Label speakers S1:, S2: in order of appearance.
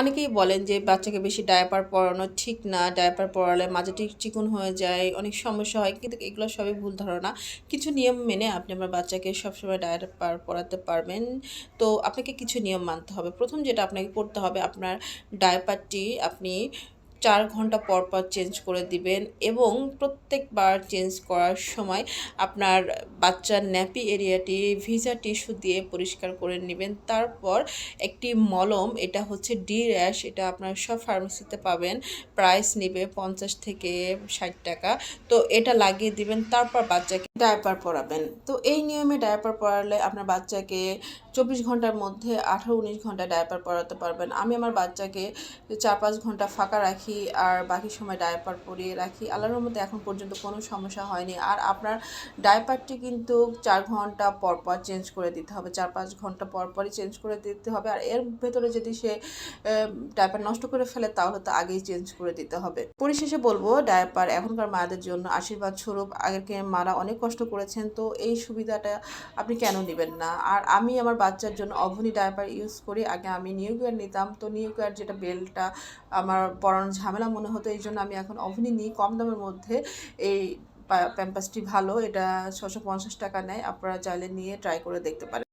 S1: অনেকেই বলেন যে বাচ্চাকে বেশি ডায়াপার পরানো ঠিক না। ডায়াপার পরালে মাজাটি চিকুন হয়ে যায়, অনেক সমস্যা হয়। কিন্তু এগুলো সবই ভুল ধারণা। কিছু নিয়ম মেনে আপনি আপনার বাচ্চাকে সবসময় ডায়াপার পরাতে পারবেন। তো আপনাকে কিছু নিয়ম মানতে হবে। প্রথম যেটা আপনাকে করতে হবে, আপনার ডায়াপারটি আপনি চার ঘণ্টা পর পর চেঞ্জ করে দিবেন এবং প্রত্যেকবার চেঞ্জ করার সময় আপনার বাচ্চার ন্যাপি এরিয়াটি ভিজা টিস্যু দিয়ে পরিষ্কার করে নেবেন। তারপর একটি মলম, এটা হচ্ছে ডি র্যাশ এটা আপনার সব ফার্মেসিতে পাবেন। প্রাইস নেবে পঞ্চাশ থেকে ষাট টাকা। তো এটা লাগিয়ে দিবেন, তারপর বাচ্চাকে ডায়াপার পরাবেন। তো এই নিয়মে ডায়াপার পরালে আপনার বাচ্চাকে চব্বিশ ঘণ্টার মধ্যে আঠারো উনিশ ঘণ্টা ডায়াপার পরাতে পারবেন। আমি আমার বাচ্চাকে চার পাঁচ ঘণ্টা ফাঁকা রাখি আর বাকি সময় ডায়াপার পরিয়ে রাখি। আল্লাহর মধ্যে এখন পর্যন্ত কোনো সমস্যা হয়নি। আর আপনার ডায়াপারটি কিন্তু চার ঘণ্টা পর পর চেঞ্জ করে দিতে হবে। চার পাঁচ ঘণ্টা পর পরই চেঞ্জ করে দিতে হবে। আর এর ভেতরে যদি সে ডায়াপার নষ্ট করে ফেলে তাহলে তো আগেই চেঞ্জ করে দিতে হবে। পরিশেষে বলব, ডায়াপার এখনকার মায়েদের জন্য আশীর্বাদ স্বরূপ। আগেরকে মারা অনেক কষ্ট করেছেন, তো এই সুবিধাটা আপনি কেন নেবেন না? আর আমি আমার বাচ্চার জন্য অভনি ডায়াপার ইউজ করি, আগে আমি নিউ কেয়ার নিতাম, তো নিউ কেয়ার যেটা বেলটা আমার পড়ানোর ঝামেলা মনে হতো, এই জন্য আমি এখন অভনি নিই। কম দামের মধ্যে এই প্যাম্পাসটি ভালো, এটা ছশো পঞ্চাশ টাকা নেয়, আপনারা চাইলে নিয়ে ট্রাই করে দেখতে পারেন।